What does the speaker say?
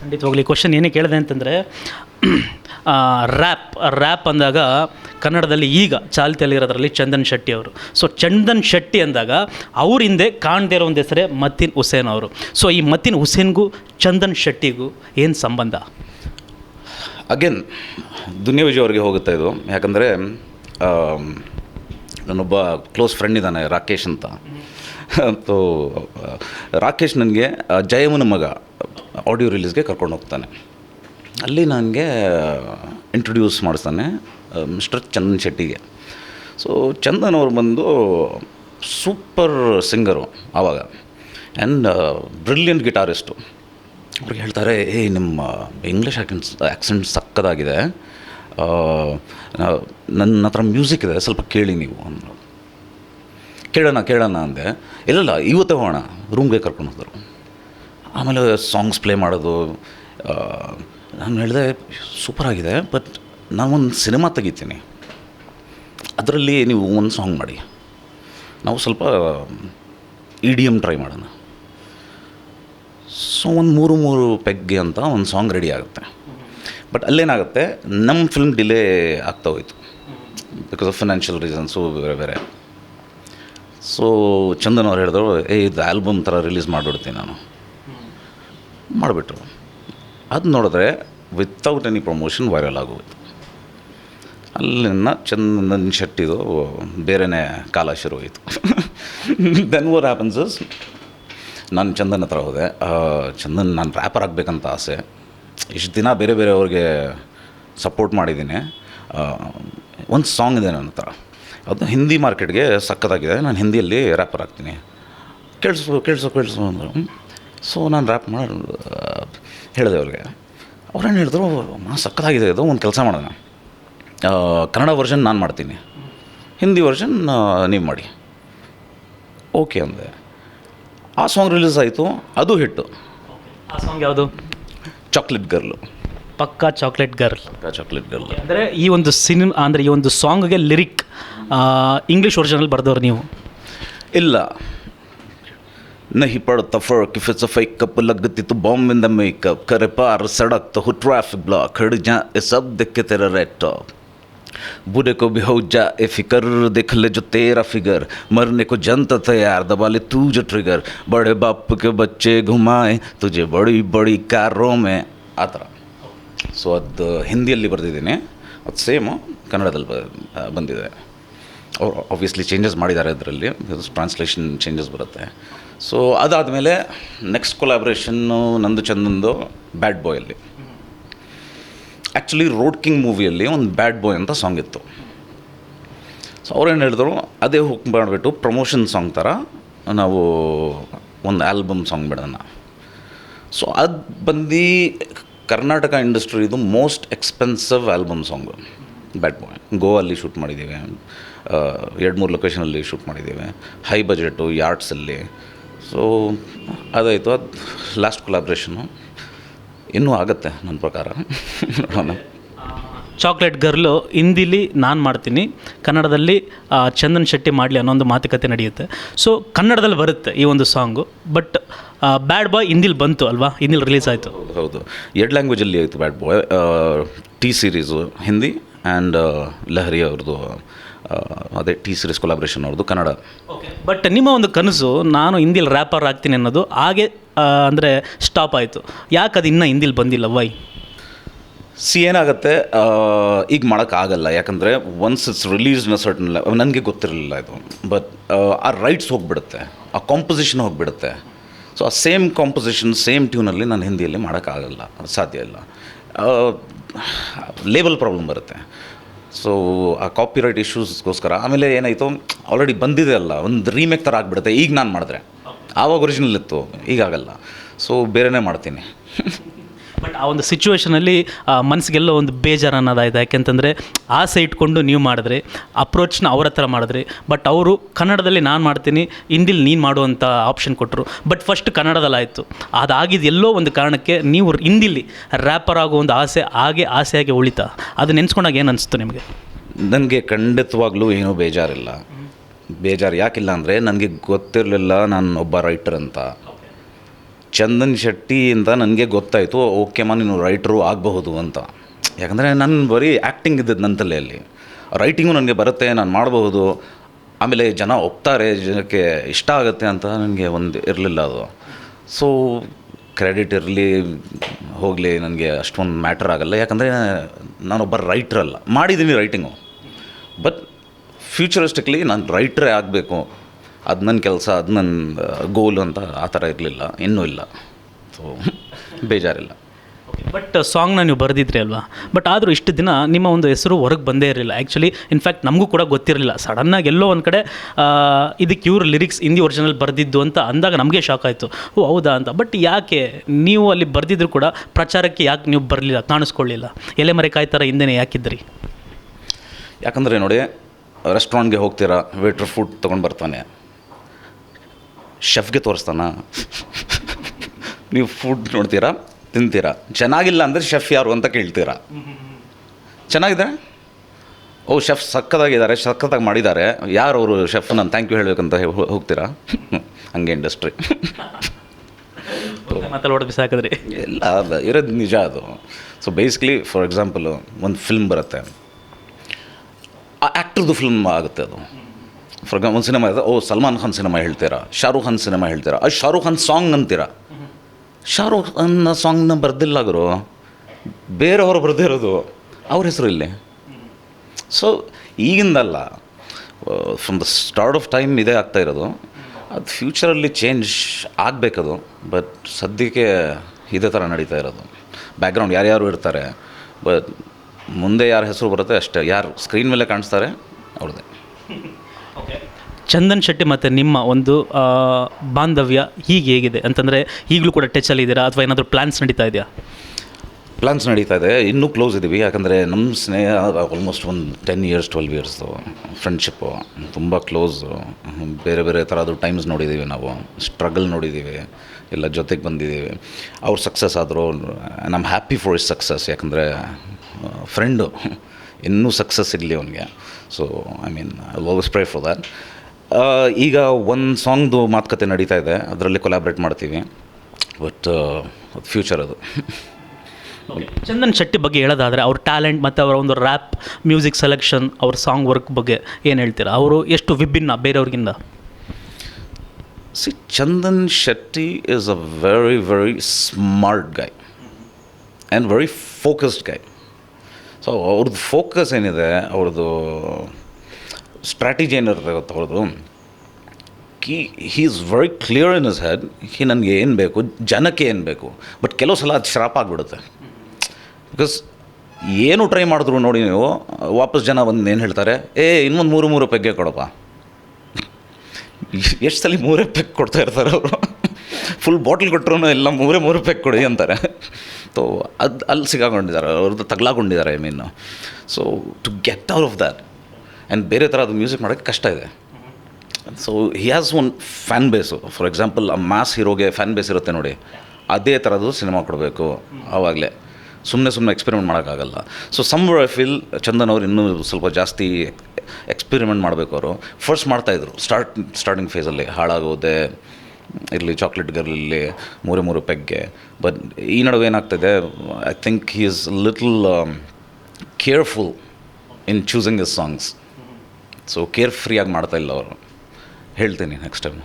ಖಂಡಿತವಾಗ್ಲಿ question ಏನೇ ಕೇಳಿದೆ ಅಂತಂದರೆ ರ್ಯಾಪ್ ರ್ಯಾಪ್ ಅಂದಾಗ ಕನ್ನಡದಲ್ಲಿ ಈಗ ಚಾಲ್ತಿಯಲ್ಲಿರೋದ್ರಲ್ಲಿ ಚಂದನ್ ಶೆಟ್ಟಿ ಅವರು. ಸೊ ಚಂದನ್ ಶೆಟ್ಟಿ ಅಂದಾಗ ಅವ್ರ ಹಿಂದೆ ಕಾಣದೇ ಇರೋ ಒಂದು ಹೆಸರೇ ಮತ್ತಿನ್ ಹುಸೇನ್ ಅವರು. ಸೊ ಈ ಮತ್ತಿನ್ ಹುಸೇನ್ಗೂ ಚಂದನ್ ಶೆಟ್ಟಿಗೂ ಏನು ಸಂಬಂಧ? ಅಗೇನ್ ದುನಿಯಾ ವಿಜಯ್ ಅವರಿಗೆ ಹೋಗುತ್ತೆ ಇದು. ಯಾಕಂದರೆ ನನ್ನೊಬ್ಬ ಕ್ಲೋಸ್ ಫ್ರೆಂಡ್ ಇದ್ದಾನೆ, ರಾಕೇಶ್ ಅಂತ. ರಾಕೇಶ್ ನನಗೆ ಜಯಮನ ಮಗ. ಆಡಿಯೋ ರಿಲೀಸ್ಗೆ ಕರ್ಕೊಂಡು ಹೋಗ್ತಾನೆ. ಅಲ್ಲಿ ನನಗೆ ಇಂಟ್ರೊಡ್ಯೂಸ್ ಮಾಡಿಸ್ತಾನೆ ಮಿಸ್ಟರ್ ಚಂದನ್ ಶೆಟ್ಟಿಗೆ. ಸೊ ಚಂದನ್ ಅವ್ರು ಬಂದು ಸೂಪರ್ ಸಿಂಗರು ಆವಾಗ. ಆ್ಯಂಡ್ ಬ್ರಿಲಿಯಂಟ್ ಗಿಟಾರಿಸ್ಟು ಅವ್ರಿಗೆ ಹೇಳ್ತಾರೆ, ಏ, ನಿಮ್ಮ ಇಂಗ್ಲೀಷ್ ಆ್ಯಕ್ಸೆಂಟ್ ಆ್ಯಕ್ಸೆಂಟ್ ಸಕ್ಕದಾಗಿದೆ. ನನ್ನ ಹತ್ರ ಮ್ಯೂಸಿಕ್ ಇದೆ, ಸ್ವಲ್ಪ ಕೇಳಿ ನೀವು ಕೇಳೋಣ ಕೇಳೋಣ, ಅಂದೆ. ಇಲ್ಲಲ್ಲ, ಇವತ್ತೇ ಹೋಗೋಣ. ರೂಮ್ಗೆ ಕರ್ಕೊಂಡು ಹೋದರು. ಆಮೇಲೆ ಸಾಂಗ್ಸ್ ಪ್ಲೇ ಮಾಡೋದು ನಾನು ಹೇಳಿದೆ ಸೂಪರ್ ಆಗಿದೆ ಬಟ್ ನಾನೊಂದು ಸಿನಿಮಾ ತೆಗಿತೀನಿ. ಅದರಲ್ಲಿ ನೀವು ಒಂದು ಸಾಂಗ್ ಮಾಡಿ. ನಾವು ಸ್ವಲ್ಪ ಇ ಡಿ ಎಂ ಟ್ರೈ ಮಾಡೋಣ. ಸೊ ಒಂದು ಮೂರು ಮೂರು ಪೆಗ್ಗೆ ಅಂತ ಒಂದು ಸಾಂಗ್ ರೆಡಿ ಆಗುತ್ತೆ. ಬಟ್ ಅಲ್ಲೇನಾಗುತ್ತೆ ನಮ್ಮ ಫಿಲ್ಮ್ ಡಿಲೇ ಆಗ್ತಾ ಹೋಯಿತು. ಬಿಕಾಸ್ ಆಫ್ ಫಿನಾನ್ಷಿಯಲ್ ರೀಸನ್ಸು ಬೇರೆ ಬೇರೆ. ಸೊ ಚಂದನ್ ಅವ್ರು ಹೇಳಿದ್ರು, ಏ, ಇದು ಆಲ್ಬಮ್ ಥರ ರಿಲೀಸ್ ಮಾಡಿಬಿಡ್ತೀನಿ ನಾನು. ಮಾಡಿಬಿಟ್ರು. ಅದು ನೋಡಿದ್ರೆ ವಿತೌಟ್ ಎನಿ ಪ್ರಮೋಷನ್ ವೈರಲ್ ಆಗೋಯ್ತು. ಅಲ್ಲಿನ ಚಂದನ್ ಶೆಟ್ಟಿದು ಬೇರೆಯೇ ಕಾಲ ಶುರುವಾಯಿತು. ದೆನ್ ವರ್ ಹ್ಯಾಪನ್ಸ್ ನಾನು ಚಂದನ್ ಹತ್ರ ಹೋದೆ. ಚಂದನ್ ನಾನು ರ್ಯಾಪರ್ ಆಗಬೇಕಂತ ಆಸೆ. ಇಷ್ಟು ದಿನ ಬೇರೆ ಬೇರೆಯವ್ರಿಗೆ ಸಪೋರ್ಟ್ ಮಾಡಿದ್ದೀನಿ. ಒಂದು ಸಾಂಗ್ ಇದೆ ನನ್ನ ಹತ್ರ. ಅದು ಹಿಂದಿ ಮಾರ್ಕೆಟ್ಗೆ ಸಖತ್ತಾಗಿದೆ. ನಾನು ಹಿಂದಿಯಲ್ಲಿ ರ್ಯಾಪರ್ ಆಗ್ತೀನಿ. ಕೇಳಿಸು ಕೇಳಿಸು ಕೇಳಿಸು ಅಂದರು. ಸೊ ನಾನು ರ್ಯಾಪ್ ಮಾಡಿ ಹೇಳಿದೆ ಅವ್ರಿಗೆ. ಅವ್ರೇನು ಹೇಳಿದ್ರು ಮಾ ಸಕ್ಕತ್ತಾಗಿದೆ ಇದು ಒಂದು ಕೆಲಸ ಮಾಡೋಣ. ಕನ್ನಡ ವರ್ಷನ್ ನಾನು ಮಾಡ್ತೀನಿ. ಹಿಂದಿ ವರ್ಷನ್ ನೀವು ಮಾಡಿ. ಓಕೆ ಅಂದೆ. ಆ ಸಾಂಗ್ ರಿಲೀಸ್ ಆಯಿತು ಅದು ಹಿಟ್ಟು ಆ ಸಾಂಗ್ ಯಾವುದು? ಚಾಕ್ಲೇಟ್ ಗರ್ಲು ಪಕ್ಕಾ ಚಾಕ್ಲೇಟ್ ಗರ್ಲ್ ಚಾಕ್ಲೇಟ್ ಗರ್ಲ್ ಅಂದರೆ ಈ ಒಂದು ಸಿನಿಮಾ ಅಂದರೆ ಈ ಒಂದು ಸಾಂಗ್ಗೆ ಲಿರಿಕ್ ಇಂಗ್ಲೀಷ್ ಒರಿಜಿನಲ್ ಬರೆದವ್ರು ನೀವು? ಇಲ್ಲ. नहीं पड़ता फर्क if it's a fake cup लगती तो बॉम्ब इन द मेकअप करे पार सड़क तो हो ट्रैफिक ब्लॉक खड़ जा ये सब देख के तेरा रेड टॉप बूढ़े को भी हो जा ए फिकर देख ले जो तेरा फिगर मरने को जनता तैयार दबा ले तू जो ट्रिगर बड़े बाप के बच्चे घुमाए तुझे बड़ी बड़ी कारों में ಆ ಥರ ಸೊ ಅದು ಹಿಂದಿಯಲ್ಲಿ ಬರೆದಿದ್ದೀನಿ ಅದು ಸೇಮು ಕನ್ನಡದಲ್ಲಿ ಬ- ಬಂದಿದೆ ಅವ್ರು ಆಬ್ವಿಯಸ್ಲಿ ಚೇಂಜಸ್ ಮಾಡಿದ್ದಾರೆ ಅದರಲ್ಲಿ. ಟ್ರಾನ್ಸ್ಲೇಷನ್ ಚೇಂಜಸ್ ಬರುತ್ತೆ. ಸೊ ಅದಾದಮೇಲೆ ನೆಕ್ಸ್ಟ್ ಕೊಲಾಬ್ರೇಷನ್ನು ನಂದು ಚಂದಂದು ಬ್ಯಾಡ್ ಬಾಯಲ್ಲಿ ಆ್ಯಕ್ಚುಲಿ ರೋಡ್ ಕಿಂಗ್ ಮೂವಿಯಲ್ಲಿ ಒಂದು ಬ್ಯಾಡ್ ಬಾಯ್ ಅಂತ ಸಾಂಗ್ ಇತ್ತು. ಸೊ ಅವ್ರೇನು ಹೇಳಿದ್ರು? ಅದೇ ಹುಕ್ ಮಾಡಿಬಿಟ್ಟು ಪ್ರಮೋಷನ್ ಸಾಂಗ್ ಥರ ನಾವು ಒಂದು ಆಲ್ಬಮ್ ಸಾಂಗ್ ಬಿಡೋಣ. ಸೊ ಅದು ಬಂದು Karnataka ಇಂಡಸ್ಟ್ರಿದು most expensive album song bad boy ಗೋವಲ್ಲಿ shoot ಮಾಡಿದ್ದೀವಿ. ಎರಡು ಮೂರು ಲೊಕೇಶನಲ್ಲಿ ಶೂಟ್ ಮಾಡಿದ್ದೀವಿ. ಹೈ ಬಜೆಟು ಯಾರ್ಡ್ಸಲ್ಲಿ ಸೊ ಅದಾಯಿತು. ಅದು ಲಾಸ್ಟ್ ಕೊಲಾಬ್ರೇಷನು ಇನ್ನೂ ಆಗುತ್ತೆ ನನ್ನ ಪ್ರಕಾರ. ನೋಡೋಣ. ಚಾಕ್ಲೇಟ್ ಗರ್ಲು ಹಿಂದಿಲಿ ನಾನು ಮಾಡ್ತೀನಿ. ಕನ್ನಡದಲ್ಲಿ ಚಂದನ್ ಶೆಟ್ಟಿ ಮಾಡಲಿ ಅನ್ನೋ ಒಂದು ಮಾತುಕತೆ ನಡೆಯುತ್ತೆ. ಸೊ ಕನ್ನಡದಲ್ಲಿ ಬರುತ್ತೆ ಈ ಒಂದು ಸಾಂಗು ಬಟ್ ಬ್ಯಾಡ್ ಬಾಯ್ ಹಿಂದಿಲಿ ಬಂತು ಅಲ್ವಾ? ಹಿಂದಿಲಿ ರಿಲೀಸ್ ಆಯಿತು. ಹೌದು. ಎರಡು ಲ್ಯಾಂಗ್ವೇಜಲ್ಲಿ ಆಯಿತು bad boy T series Hindi. And Lahari ಅವ್ರದ್ದು ಆ, ಅದೇ ಟಿ ಸೀರೀಸ್ ಕೊಲಾಬ್ರೇಷನ್ ಅವ್ರದ್ದು ಕನ್ನಡ. ಬಟ್ ನಿಮ್ಮ ಒಂದು ಕನಸು ನಾನು ಹಿಂದಿಲ್ ರ್ಯಾಪರ್ ಆಗ್ತೀನಿ ಅನ್ನೋದು ಹಾಗೆ ಅಂದರೆ ಸ್ಟಾಪ್ ಆಯಿತು. ಯಾಕೆ ಅದು ಇನ್ನೂ ಹಿಂದಿಲ್ ಬಂದಿಲ್ಲ? ವೈ ಸಿ ಏನಾಗುತ್ತೆ ಈಗ ಮಾಡೋಕ್ಕಾಗಲ್ಲ ಯಾಕಂದರೆ ಒನ್ಸ್ ಇಟ್ಸ್ ರಿಲೀಸ್ನ ಸರ್ಟನ್ ನನಗೆ ಗೊತ್ತಿರಲಿಲ್ಲ ಇದು. ಬಟ್ ಆ ರೈಟ್ಸ್ ಹೋಗಿಬಿಡುತ್ತೆ. ಆ ಕಾಂಪೊಸಿಷನ್ ಹೋಗಿಬಿಡುತ್ತೆ. ಸೊ ಆ ಸೇಮ್ ಕಾಂಪೊಸಿಷನ್ ಸೇಮ್ ಟ್ಯೂನಲ್ಲಿ ನಾನು ಹಿಂದಿಯಲ್ಲಿ ಮಾಡೋಕ್ಕಾಗಲ್ಲ ಸಾಧ್ಯ ಇಲ್ಲ. ಲೇಬಲ್ ಪ್ರಾಬ್ಲಮ್ ಬರುತ್ತೆ. ಸೊ ಆ ಕಾಪಿರೈಟ್ ಇಶ್ಯೂಸ್ಗೋಸ್ಕರ ಆಮೇಲೆ ಏನಾಯಿತು? ಆಲ್ರೆಡಿ ಬಂದಿದೆ ಅಲ್ಲ ಒಂದು ರೀಮೇಕ್ ಥರ ಆಗಿಬಿಡುತ್ತೆ. ಈಗ ನಾನು ಮಾಡಿದ್ರೆ. ಆವಾಗ ಒರಿಜಿನಲ್ ಇತ್ತು ಈಗಾಗಲ್ಲ ಸೊ ಬೇರೆನೇ ಮಾಡ್ತೀನಿ. ಬಟ್ ಆ ಒಂದು ಸಿಚುವೇಷನಲ್ಲಿ ಮನಸ್ಸಿಗೆಲ್ಲೋ ಒಂದು ಬೇಜಾರು ಅನ್ನೋದಾಯ್ತು. ಯಾಕೆಂತಂದರೆ, ಆಸೆ ಇಟ್ಕೊಂಡು ನೀವು ಮಾಡಿದ್ರಿ ಅಪ್ರೋಚ್ನ ಅವ್ರ ಹತ್ರ ಮಾಡಿದ್ರಿ ಬಟ್ ಅವರು ಕನ್ನಡದಲ್ಲಿ ನಾನು ಮಾಡ್ತೀನಿ, ಹಿಂದಿಲಿ ನೀನು ಮಾಡುವಂಥ ಆಪ್ಷನ್ ಕೊಟ್ಟರು ಬಟ್ ಫಸ್ಟ್ ಕನ್ನಡದಲ್ಲಾಯಿತು. ಅದಾಗಿದ್ದು ಎಲ್ಲೋ ಒಂದು ಕಾರಣಕ್ಕೆ ನೀವು ಹಿಂದಿಲಿ ರ್ಯಾಪರ್ ಆಗೋ ಒಂದು ಆಸೆ ಹಾಗೆ ಆಸೆಯಾಗಿ ಉಳಿತಾ? ಅದು ನೆನೆಸ್ಕೊಂಡಾಗ ಏನು ಅನಿಸ್ತು ನಿಮಗೆ? ನನಗೆ ಖಂಡಿತವಾಗ್ಲೂ ಏನೂ ಬೇಜಾರಿಲ್ಲ. ಬೇಜಾರು ಯಾಕಿಲ್ಲ ಅಂದರೆ, ನನಗೆ ಗೊತ್ತಿರಲಿಲ್ಲ ನಾನು ಒಬ್ಬ ರೈಟರ್ ಅಂತ. ಚಂದನ್ ಶೆಟ್ಟಿ ಅಂತ ನನಗೆ ಗೊತ್ತಾಯಿತು, ಓಕೆ ಓಕೆಮ್ಮ ನೀನು ರೈಟ್ರು ಆಗಬಹುದು ಅಂತ. ಯಾಕಂದರೆ ನಾನು ಬರೀ ಆ್ಯಕ್ಟಿಂಗ್ ಇದ್ದದ್ದು ನನ್ನ ತಲೆಯಲ್ಲಿ. ರೈಟಿಂಗು ನನಗೆ ಬರುತ್ತೆ, ನಾನು ಮಾಡಬಹುದು. ಆಮೇಲೆ ಜನ ಒಪ್ತಾರೆ, ಜನಕ್ಕೆ ಇಷ್ಟ ಆಗುತ್ತೆ ಅಂತ ನನಗೆ ಒಂದು ಇರಲಿಲ್ಲ ಅದು. ಸೊ ಕ್ರೆಡಿಟ್ ಇರಲಿ, ಹೋಗಲಿ, ನನಗೆ ಅಷ್ಟೊಂದು ಮ್ಯಾಟ್ರ್ ಆಗಲ್ಲ. ಯಾಕಂದರೆ ನಾನೊಬ್ಬ ರೈಟ್ರಲ್ಲ ಮಾಡಿದ್ದೀನಿ ರೈಟಿಂಗು ಬಟ್ ಫ್ಯೂಚರಿಸ್ಟಿಕ್ಲಿ ನಾನು ರೈಟ್ರೇ ಆಗಬೇಕು. ಅದು ನನ್ನ ಕೆಲಸ ಅದು ನನ್ನ ಗೋಲ್ ಅಂತ ಆ ಥರ ಇರಲಿಲ್ಲ. ಇನ್ನೂ ಇಲ್ಲ. ಸೊ ಬೇಜಾರಿಲ್ಲ. ಬಟ್ ಸಾಂಗ್ನ ನೀವು ಬರೆದಿದ್ರಿ ಅಲ್ವಾ? ಬಟ್ ಆದರೂ ಇಷ್ಟು ದಿನ ನಿಮ್ಮ ಒಂದು ಹೆಸರು ಹೊರಗೆ ಬಂದೇ ಇರಲಿಲ್ಲ. ಆ್ಯಕ್ಚುಲಿ ಇನ್ಫ್ಯಾಕ್ಟ್ ನಮಗೂ ಕೂಡ ಗೊತ್ತಿರಲಿಲ್ಲ. ಸಡನ್ನಾಗಿ ಎಲ್ಲೋ ಒಂದು ಕಡೆ ಇದಕ್ಕೆ ಇವ್ರ ಲಿರಿಕ್ಸ್ ಹಿಂದಿ ಒರಿಜಿನಲ್ ಬರೆದಿದ್ದು ಅಂತ ಅಂದಾಗ ನಮಗೆ ಶಾಕ್ ಆಯಿತು. ಓ ಹೌದಾ ಅಂತ. ಬಟ್ ಯಾಕೆ ನೀವು ಅಲ್ಲಿ ಬರೆದಿದ್ರು ಕೂಡ ಪ್ರಚಾರಕ್ಕೆ ಯಾಕೆ ನೀವು ಬರಲಿಲ್ಲ ಕಾಣಿಸ್ಕೊಳ್ಳಿಲ್ಲ? ಎಲೆ ಮರೆ ಕಾಯ್ತಾರ ಹಿಂದೆನೇ ಯಾಕಿದ್ರಿ ಯಾಕಂದರೆ ನೋಡಿ ರೆಸ್ಟೋರೆಂಟ್ಗೆ ಹೋಗ್ತೀರಾ ವೇಟ್ರ್ ಫುಡ್ ತೊಗೊಂಡು ಬರ್ತಾನೆ. ಶೆಫ್ಗೆ ತೋರಿಸ್ತಾನ. ನೀವು ಫುಡ್ ನೋಡ್ತೀರಾ ತಿಂತೀರಾ? ಚೆನ್ನಾಗಿಲ್ಲ ಅಂದರೆ ಶೆಫ್ ಯಾರು ಅಂತ ಕೇಳ್ತೀರಾ? ಚೆನ್ನಾಗಿದೆ? ಓ ಶೆಫ್ ಸಕ್ಕದಾಗಿದ್ದಾರೆ ಸಕ್ಕತ್ತಾಗಿ ಮಾಡಿದ್ದಾರೆ. ಯಾರು ಅವರು ಶೆಫ್ ನಾನು ಥ್ಯಾಂಕ್ ಯು ಹೇಳಬೇಕಂತ ಹೋಗ್ತೀರಾ? ಹಂಗೆ ಇಂಡಸ್ಟ್ರಿ ಹೊಡೆದು ಬಿಸಾಕಿದ್ರಿ. ಎಲ್ಲ ಅದು ಇರೋದು ನಿಜ ಅದು. ಸೊ ಬೇಸಿಕ್ಲಿ ಫಾರ್ ಎಕ್ಸಾಂಪಲು ಒಂದು ಫಿಲ್ಮ್ ಬರುತ್ತೆ. ಆ ಆ್ಯಕ್ಟ್ರದ್ದು ಫಿಲ್ಮ್ ಆಗುತ್ತೆ ಅದು. ಫಾರ್ ಎಕ್ಸಾಂಪಲ್ ಒಂದು ಸಿನಿಮಾ ಇದೆ, ಓ, ಸಲ್ಮಾನ್ ಖಾನ್ ಸಿನಿಮಾ ಹೇಳ್ತೀರಾ? ಶಾರುಖ್ ಖಾನ್ ಸಿನಿಮಾ ಹೇಳ್ತೀರಾ? ಅದು ಶಾರುಖ್ ಖಾನ್ ಸಾಂಗ್ ಅಂತೀರಾ? ಶಾರುಖ್ ಖಾನ್ನ ಸಾಂಗ್ನ ಬರ್ದಿಲ್ಲ ಗುರು. ಬೇರೆಯವರು ಬರೆದಿರೋದು ಅವ್ರ ಹೆಸರು ಇಲ್ಲಿ. So ಈಗಿಂದಲ್ಲ from the start of time ಇದೇ ಆಗ್ತಾ ಇರೋದು. ಅದು ಫ್ಯೂಚರಲ್ಲಿ ಚೇಂಜ್ ಆಗಬೇಕದು ಬಟ್ ಸದ್ಯಕ್ಕೆ ಇದೇ ಥರ ನಡೀತಾ ಇರೋದು. ಬ್ಯಾಕ್ಗ್ರೌಂಡ್ ಯಾರ್ಯಾರು ಇರ್ತಾರೆ ಬಟ್ ಮುಂದೆ ಯಾರ ಹೆಸರು ಬರುತ್ತೆ ಅಷ್ಟೇ. ಯಾರು ಸ್ಕ್ರೀನ್ ಮೇಲೆ ಕಾಣಿಸ್ತಾರೆ, ಅವ್ರದ್ದೇ. ಚಂದನ್ ಶೆಟ್ಟಿ ಮತ್ತು ನಿಮ್ಮ ಒಂದು ಬಾಂಧವ್ಯ ಹೀಗೆ ಹೇಗಿದೆ? ಅಂತಂದರೆ ಈಗಲೂ ಕೂಡ ಟಚಲ್ಲಿ ಇದ್ದೀರಾ? ಅಥವಾ ಏನಾದರೂ ಪ್ಲ್ಯಾನ್ಸ್ ನಡೀತಾ ಇದೆಯಾ? ಪ್ಲಾನ್ಸ್ ನಡೀತಾ ಇದೆ. ಇನ್ನೂ ಕ್ಲೋಸ್ ಇದ್ದೀವಿ. ಯಾಕಂದರೆ ನಮ್ಮ ಸ್ನೇಹ ಆಲ್ಮೋಸ್ಟ್ ಒಂದು ten years twelve years friendship ತುಂಬ ಕ್ಲೋಸು ಬೇರೆ ಬೇರೆ ಥರದ್ದು ಟೈಮ್ಸ್ ನೋಡಿದ್ದೀವಿ ನಾವು. ಸ್ಟ್ರಗಲ್ ನೋಡಿದ್ದೀವಿ ಎಲ್ಲ ಜೊತೆಗೆ ಬಂದಿದ್ದೀವಿ ಅವ್ರು ಸಕ್ಸಸ್ ಆದರು ನಮ್ಮ ಹ್ಯಾಪಿ ಫಾರ್ ಇಸ್ ಸಕ್ಸಸ್ ಯಾಕಂದರೆ ಫ್ರೆಂಡು ಇನ್ನೂ ಸಕ್ಸಸ್ ಇರಲಿ ಅವನಿಗೆ. So I mean I always pray for that ಈಗ ಒಂದು ಸಾಂಗ್ದು ಮಾತುಕತೆ ನಡೀತಾ ಇದೆ. ಅದರಲ್ಲಿ ಕೊಲಾಬ್ರೇಟ್ ಮಾಡ್ತೀವಿ. ಬಟ್ ಫ್ಯೂಚರ್ ಅದು ಚಂದನ್ ಶೆಟ್ಟಿ ಬಗ್ಗೆ ಹೇಳೋದಾದರೆ ಅವ್ರ ಟ್ಯಾಲೆಂಟ್ ಮತ್ತು ಅವರ ಒಂದು ರ್ಯಾಪ್ ಮ್ಯೂಸಿಕ್ ಸೆಲೆಕ್ಷನ್ ಅವ್ರ ಸಾಂಗ್ ವರ್ಕ್ ಬಗ್ಗೆ ಏನು ಹೇಳ್ತೀರಾ? ಅವರು ಎಷ್ಟು ವಿಭಿನ್ನ ಬೇರೆಯವ್ರಿಗಿಂತ see Chandan Shetty is a very very smart guy and very focused guy so ಅವ್ರದ್ದು ಫೋಕಸ್ ಏನಿದೆ, ಅವ್ರದ್ದು ಸ್ಟ್ರಾಟಜಿ ಏನಿರುತ್ತೆ ಗೊತ್ತಾ ಅವ್ರದ್ದು? ಕಿ he is very clear in his head he ನನಗೆ ಏನು ಬೇಕು? ಜನಕ್ಕೆ ಏನು ಬೇಕು? ಬಟ್ ಕೆಲವು ಸಲ ಅದು ಶ್ರಾಪ್ ಆಗಿಬಿಡುತ್ತೆ. ಬಿಕಾಸ್ ಏನು ಟ್ರೈ ಮಾಡಿದ್ರು ನೋಡಿ ನೀವು, ವಾಪಸ್ ಜನ ಬಂದು ಏನು ಹೇಳ್ತಾರೆ? ಏ, ಇನ್ನೊಂದು ಮೂರು ಮೂರು ಪೆಗ್ಗೆ ಕೊಡಪ್ಪ. ಎಷ್ಟು ಸಲ ಮೂರೇ ಪೆಗ್ ಕೊಡ್ತಾ ಇರ್ತಾರೆ ಅವರು? ಫುಲ್ ಬಾಟ್ಲ್ ಕೊಟ್ಟರು ಎಲ್ಲ ಮೂರೇ, ಮೂರು ಪೆಗ್ ಕೊಡಿ ಅಂತಾರೆ. ಸೊ ಅದು ಅಲ್ಲಿ ಸಿಗಾಕೊಂಡಿದ್ದಾರೆ, ಅವ್ರದ್ದು ತಗ್ಲಾಕೊಂಡಿದ್ದಾರೆ I mean so to get out of that and ಬೇರೆ ಥರದ್ದು ಮ್ಯೂಸಿಕ್ ಮಾಡೋಕ್ಕೆ ಕಷ್ಟ ಇದೆ. So he has one fan base for example ಆ ಮಾಸ್ ಹೀರೋಗೆ ಫ್ಯಾನ್ ಬೇಸ್ ಇರುತ್ತೆ ನೋಡಿ. ಅದೇ ಥರದ್ದು ಸಿನಿಮಾ ಕೊಡಬೇಕು ಆವಾಗಲೇ. ಸುಮ್ಮನೆ ಸುಮ್ಮನೆ ಎಕ್ಸ್ಪೆರಿಮೆಂಟ್ ಮಾಡೋಕ್ಕಾಗಲ್ಲ. So some I feel Chandan ಅವ್ರು ಇನ್ನೂ ಸ್ವಲ್ಪ ಜಾಸ್ತಿ ಎಕ್ಸ್ಪೆರಿಮೆಂಟ್ ಮಾಡಬೇಕು ಅವರು. ಫಸ್ಟ್ ಮಾಡ್ತಾಯಿದ್ರು ಸ್ಟಾರ್ಟ್ ಸ್ಟಾರ್ಟಿಂಗ್ ಫೇಸಲ್ಲಿ ಹಾಳಾಗೋದೆ. ಇರಲಿ ಚಾಕ್ಲೇಟ್ ಗರ್ಲ್ ಇರಲಿ ಮೂರೇ ಮೂರು ಪೆಗ್ಗೆ. ಬಟ್ ಈ ನಡುವೆ ಏನಾಗ್ತದೆ I think he is little careful in choosing his songs so care ಫ್ರೀಯಾಗಿ ಮಾಡ್ತಾ ಇಲ್ಲ ಅವರು. ಹೇಳ್ತೀನಿ ನೆಕ್ಸ್ಟ್ ಟೈಮ್